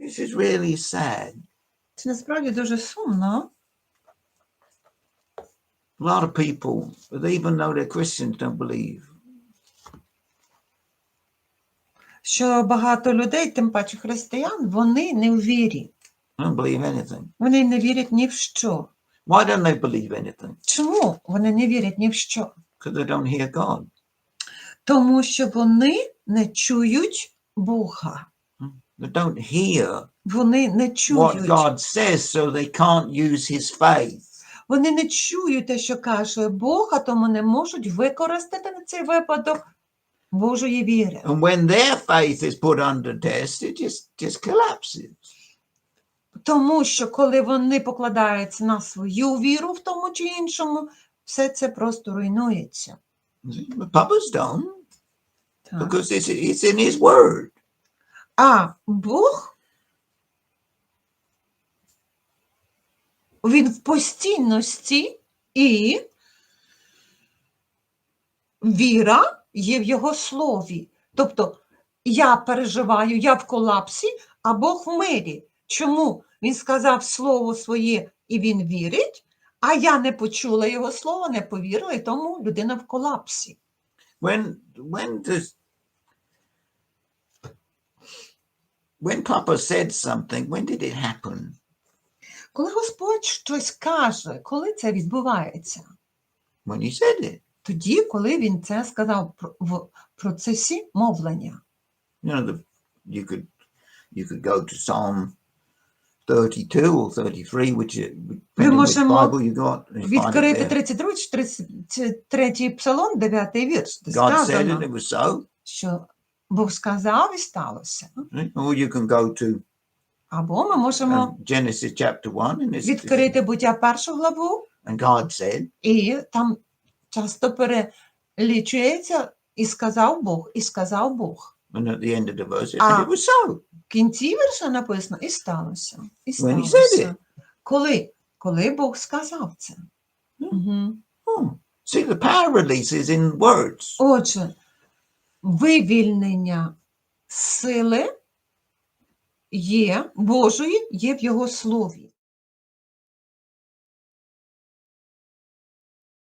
This is really sad. Це насправді дуже сумно. A lot of people, even though they're Christians, don't believe. Що багато людей, тим паче християн, вони не в вірі. Don't believe anything. Вони не вірять ні в що. Why don't they believe anything? Чому вони не вірять ні в що? Because they don't hear God. Тому що вони не чують Бога. They don't hear Вони не what чують. God says, so they can't use His faith. Вони не чують те, що каже Бог, а тому не можуть використати на цей випадок Божої віри. And when their faith is put under test, it just just collapses. Тому що коли вони покладаються на свою віру в тому чи іншому, все це просто руйнується. But Papa's don't, Так. because it's, it's in His Word. А Бог він в постійності і віра є в його слові. Тобто я переживаю, я в колапсі, а Бог в мирі. Чому він сказав слово своє і він вірить, а я не почула його слова, не повірила, і тому людина в колапсі. When when does when Papa said something, when did it happen? Коли Господь щось каже, коли це відбувається? When he said it. тоді, коли він це сказав в процесі мовлення. You know, the, you could you could go to Psalm 32 or 33, which можемо Bible you got. and find it Відкрити there. 32 чи 33 псалом, 9 вірш, де God said it, сказано, it was so. що Бог сказав і сталося. Or you can go to Або ми можемо um, Genesis chapter 1 and, it's, відкрити буття першу главу, and God said, і там часто перелічується і сказав Бог, і сказав Бог. and at the end of the verse, it, and it was so. В кінці вірша написано і сталося. І When he said сталося. Коли? Коли Бог сказав це. Мгм. Oh, see, the power release is in words. Отже, вивільнення сили є Божої, є в його слові.